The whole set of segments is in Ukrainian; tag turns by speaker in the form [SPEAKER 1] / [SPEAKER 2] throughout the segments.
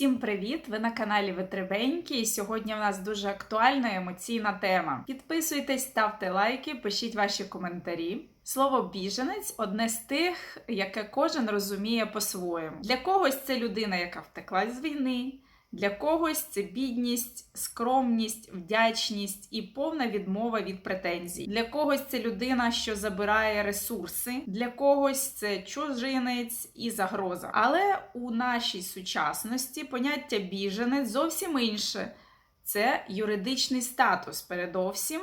[SPEAKER 1] Всім привіт! Ви на каналі Витребенькі, і сьогодні в нас дуже актуальна емоційна тема. Підписуйтесь, ставте лайки, пишіть ваші коментарі. Слово біженець одне з тих, яке кожен розуміє по-своєму. Для когось це людина, яка втекла з війни. Для когось це бідність, скромність, вдячність і повна відмова від претензій. Для когось це людина, що забирає ресурси, для когось це чужинець і загроза. Але у нашій сучасності поняття біженець зовсім інше. Це юридичний статус, передовсім,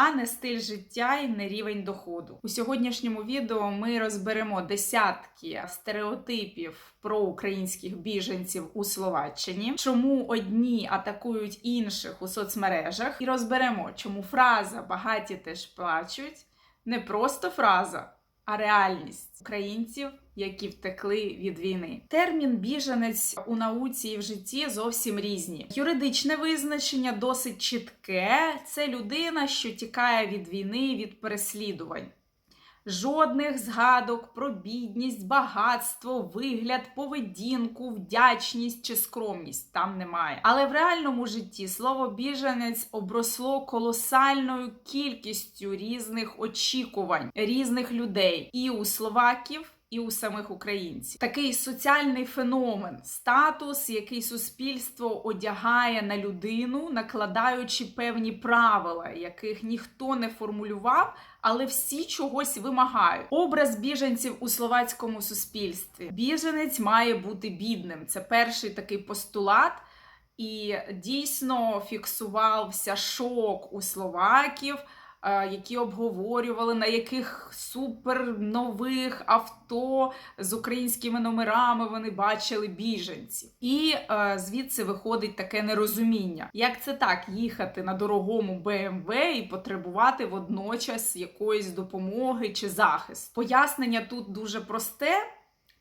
[SPEAKER 1] а не стиль життя і не рівень доходу. У сьогоднішньому відео ми розберемо десятки стереотипів про українських біженців у Словаччині, чому одні атакують інших у соцмережах, і розберемо, чому фраза багаті теж плачуть не просто фраза, а реальність українців, які втекли від війни. Термін біженець у науці і в житті зовсім різні. Юридичне визначення досить чітке. Це людина, що тікає від війни, від переслідувань. Жодних згадок про бідність, багатство, вигляд, поведінку, вдячність чи скромність там немає. Але в реальному житті слово біженець обросло колосальною кількістю різних очікувань, різних людей і у словаків. І у самих українців такий соціальний феномен, статус, який суспільство одягає на людину, накладаючи певні правила, яких ніхто не формулював, але всі чогось вимагають. Образ біженців у словацькому суспільстві. Біженець має бути бідним. Це перший такий постулат. І дійсно фіксувався шок у словаків, які обговорювали, на яких супер нових авто з українськими номерами вони бачили біженців. І е, звідси виходить таке нерозуміння. Як це так їхати на дорогому БМВ і потребувати водночас якоїсь допомоги чи захисту? Пояснення тут дуже просте.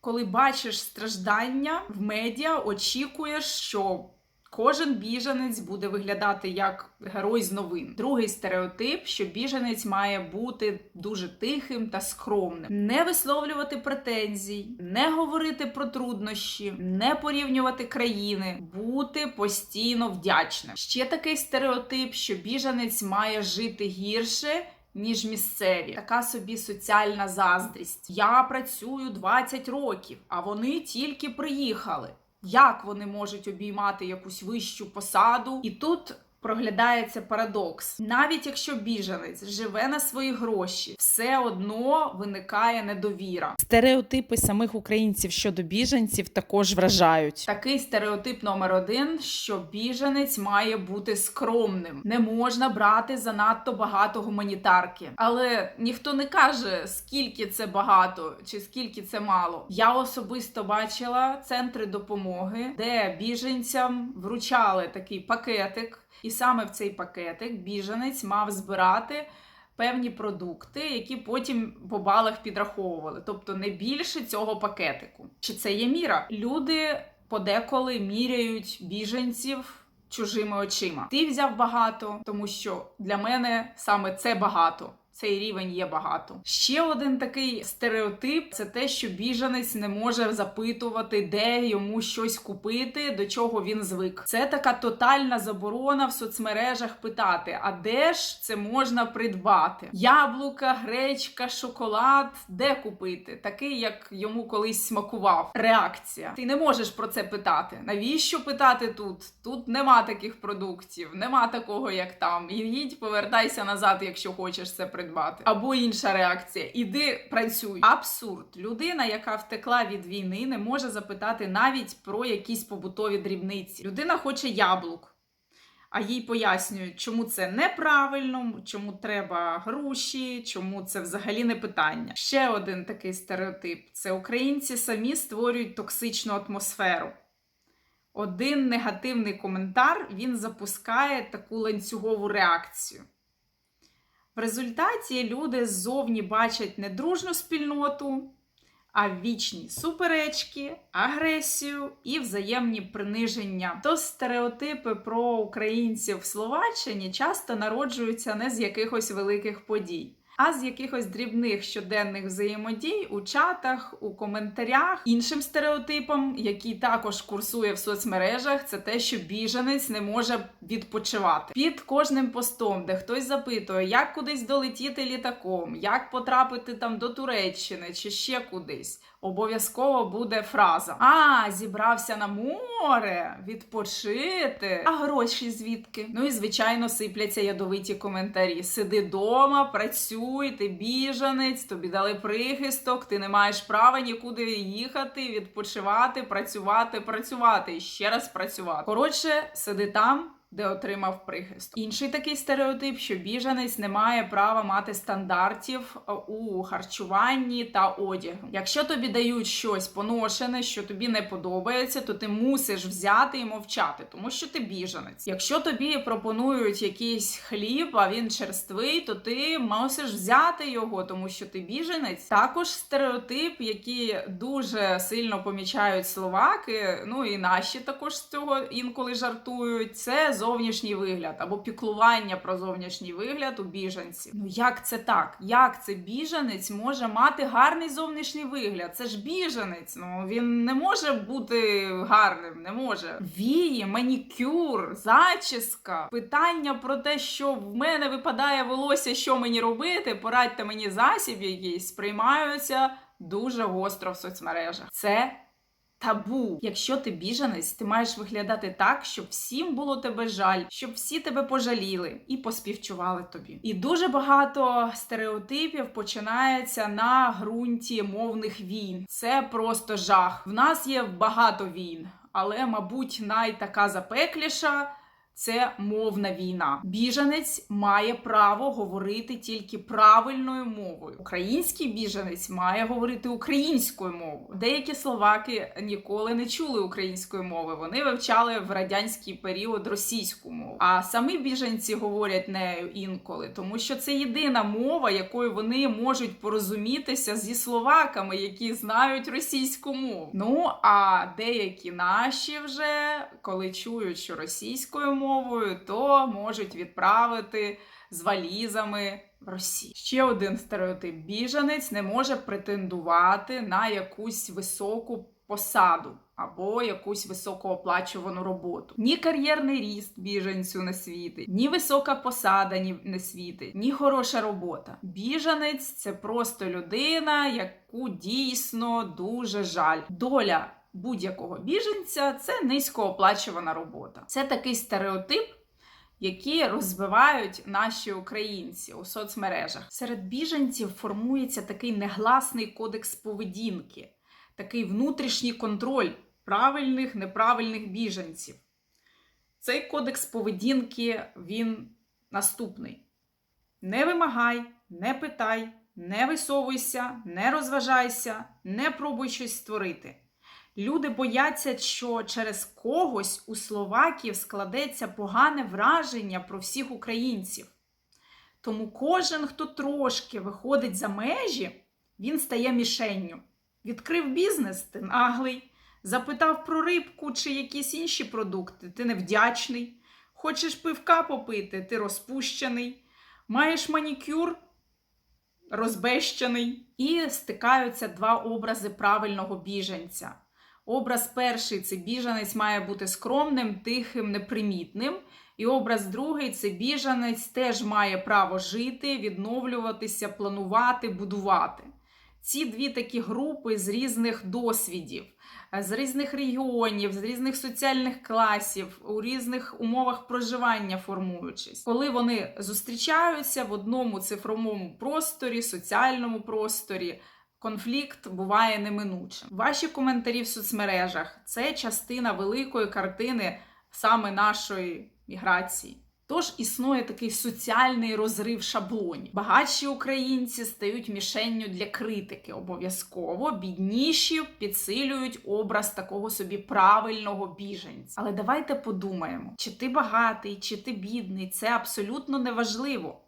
[SPEAKER 1] Коли бачиш страждання в медіа, очікуєш, що кожен біженець буде виглядати як герой з новин. Другий стереотип, що біженець має бути дуже тихим та скромним, не висловлювати претензій, не говорити про труднощі, не порівнювати країни, бути постійно вдячним. Ще такий стереотип, що біженець має жити гірше. Ніж місцеві, така собі соціальна заздрість. Я працюю 20 років, а вони тільки приїхали. Як вони можуть обіймати якусь вищу посаду? І тут проглядається парадокс. Навіть якщо біженець живе на свої гроші, все одно виникає недовіра.
[SPEAKER 2] Стереотипи самих українців щодо біженців також вражають.
[SPEAKER 1] Такий стереотип номер один, що біженець має бути скромним, не можна брати занадто багато гуманітарки. Але ніхто не каже, скільки це багато чи скільки це мало. Я особисто бачила центри допомоги, де біженцям вручали такий пакетик, і саме в цей пакетик біженець мав збирати. Певні продукти, які потім по балах підраховували, тобто не більше цього пакетику. Чи це є міра? Люди подеколи міряють біженців чужими очима. Ти взяв багато, тому що для мене саме це багато. Цей рівень є багато. Ще один такий стереотип це те, що біженець не може запитувати, де йому щось купити, до чого він звик. Це така тотальна заборона в соцмережах питати: а де ж це можна придбати? Яблука, гречка, шоколад, де купити? Такий, як йому колись смакував. Реакція. Ти не можеш про це питати. Навіщо питати тут? Тут нема таких продуктів, нема такого, як там. І їдь, повертайся назад, якщо хочеш це придбати. Або інша реакція: іди працюй. Абсурд. Людина, яка втекла від війни, не може запитати навіть про якісь побутові дрібниці. Людина хоче яблук. А їй пояснюють, чому це неправильно, чому треба гроші, чому це взагалі не питання. Ще один такий стереотип: це українці самі створюють токсичну атмосферу. Один негативний коментар він запускає таку ланцюгову реакцію. В результаті люди ззовні бачать не дружну спільноту, а вічні суперечки, агресію і взаємні приниження. То стереотипи про українців в Словаччині часто народжуються не з якихось великих подій. А з якихось дрібних щоденних взаємодій у чатах, у коментарях. Іншим стереотипом, який також курсує в соцмережах, це те, що біженець не може відпочивати. Під кожним постом, де хтось запитує, як кудись долетіти літаком, як потрапити там до Туреччини чи ще кудись. Обов'язково буде фраза: А, зібрався на море, відпочити. А гроші звідки? Ну і звичайно сипляться ядовиті коментарі. Сиди дома, працюй, ти біженець, тобі дали прихисток, ти не маєш права нікуди їхати, відпочивати, працювати, працювати і ще раз працювати. Коротше, сиди там. Де отримав прихист. Інший такий стереотип, що біженець не має права мати стандартів е, у харчуванні та одягу. Якщо тобі дають щось поношене, що тобі не подобається, то ти мусиш взяти і мовчати, тому що ти біженець. Якщо тобі пропонують якийсь хліб, а він черствий, то ти мусиш взяти його, тому що ти біженець. Також стереотип, який дуже сильно помічають словаки, ну і наші також з цього інколи жартують. Це зовнішній вигляд або піклування про зовнішній вигляд у біженців. Ну як це так? Як це біженець може мати гарний зовнішній вигляд? Це ж біженець. Ну він не може бути гарним, не може. Вії, манікюр, зачіска, питання про те, що в мене випадає волосся, що мені робити, порадьте мені засіб якийсь, сприймаються дуже гостро в соцмережах. Це Табу, якщо ти біженець, ти маєш виглядати так, щоб всім було тебе жаль, щоб всі тебе пожаліли і поспівчували тобі. І дуже багато стереотипів починається на ґрунті мовних війн. Це просто жах. В нас є багато війн, але, мабуть, найтака запекліша. Це мовна війна. Біженець має право говорити тільки правильною мовою. Український біженець має говорити українською мовою. Деякі словаки ніколи не чули української мови. Вони вивчали в радянський період російську мову. А самі біженці говорять нею інколи, тому що це єдина мова, якою вони можуть порозумітися зі словаками, які знають російську мову. Ну а деякі наші вже коли чують, що російською мовою мовою, то можуть відправити з валізами в Росію. Ще один стереотип: біженець не може претендувати на якусь високу посаду. Або якусь високооплачувану роботу. Ні кар'єрний ріст біженцю не світить, ні висока посада ні не світить, ні хороша робота. Біженець це просто людина, яку дійсно дуже жаль. Доля будь-якого біженця це низькооплачувана робота. Це такий стереотип, який розбивають наші українці у соцмережах. Серед біженців формується такий негласний кодекс поведінки, такий внутрішній контроль правильних, неправильних біженців. Цей кодекс поведінки він наступний: не вимагай, не питай, не висовуйся, не розважайся, не пробуй щось створити. Люди бояться, що через когось у Словаків складеться погане враження про всіх українців. Тому кожен, хто трошки виходить за межі, він стає мішенню. Відкрив бізнес, ти наглий, запитав про рибку чи якісь інші продукти, ти невдячний. Хочеш пивка попити, ти розпущений. Маєш манікюр, розбещений. І стикаються два образи правильного біженця. Образ перший це біженець має бути скромним, тихим, непримітним. І образ другий це біженець теж має право жити, відновлюватися, планувати, будувати. Ці дві такі групи з різних досвідів, з різних регіонів, з різних соціальних класів, у різних умовах проживання формуючись, коли вони зустрічаються в одному цифровому просторі, соціальному просторі. Конфлікт буває неминучим. Ваші коментарі в соцмережах це частина великої картини саме нашої міграції. Тож існує такий соціальний розрив шаблонів. Багатші українці стають мішенню для критики обов'язково, бідніші підсилюють образ такого собі правильного біженця. Але давайте подумаємо, чи ти багатий, чи ти бідний, це абсолютно неважливо.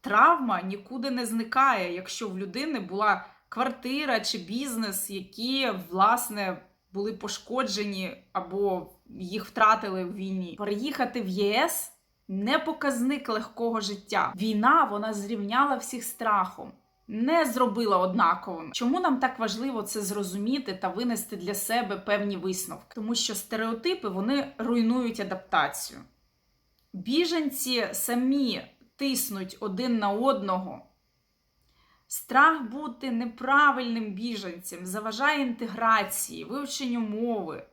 [SPEAKER 1] Травма нікуди не зникає, якщо в людини була квартира чи бізнес, які, власне, були пошкоджені або їх втратили в війні. Переїхати в ЄС не показник легкого життя. Війна вона зрівняла всіх страхом. Не зробила однаковим. Чому нам так важливо це зрозуміти та винести для себе певні висновки? Тому що стереотипи вони руйнують адаптацію. Біженці самі тиснуть один на одного. Страх бути неправильним біженцем заважає інтеграції, вивченню мови,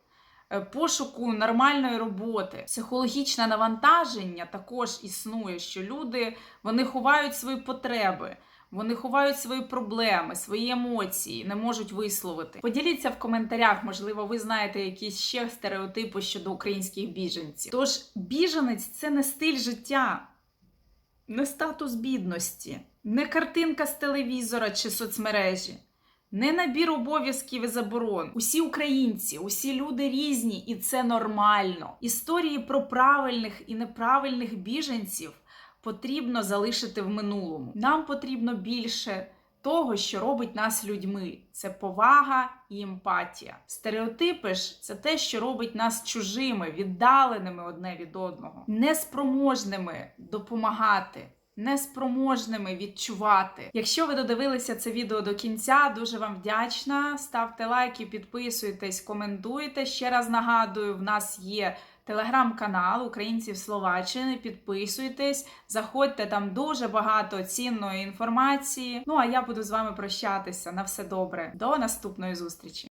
[SPEAKER 1] е, пошуку нормальної роботи. Психологічне навантаження також існує, що люди вони ховають свої потреби. Вони ховають свої проблеми, свої емоції, не можуть висловити. Поділіться в коментарях, можливо, ви знаєте якісь ще стереотипи щодо українських біженців. Тож, біженець це не стиль життя, не статус бідності, не картинка з телевізора чи соцмережі, не набір обов'язків і заборон. Усі українці, усі люди різні, і це нормально. Історії про правильних і неправильних біженців потрібно залишити в минулому. Нам потрібно більше того, що робить нас людьми. Це повага і емпатія. Стереотипи ж це те, що робить нас чужими, віддаленими одне від одного, неспроможними допомагати. Неспроможними відчувати. Якщо ви додивилися це відео до кінця, дуже вам вдячна. Ставте лайки, підписуйтесь, коментуйте. Ще раз нагадую, в нас є телеграм-канал Українців Словаччини. Підписуйтесь, заходьте там дуже багато цінної інформації. Ну а я буду з вами прощатися. На все добре. До наступної зустрічі!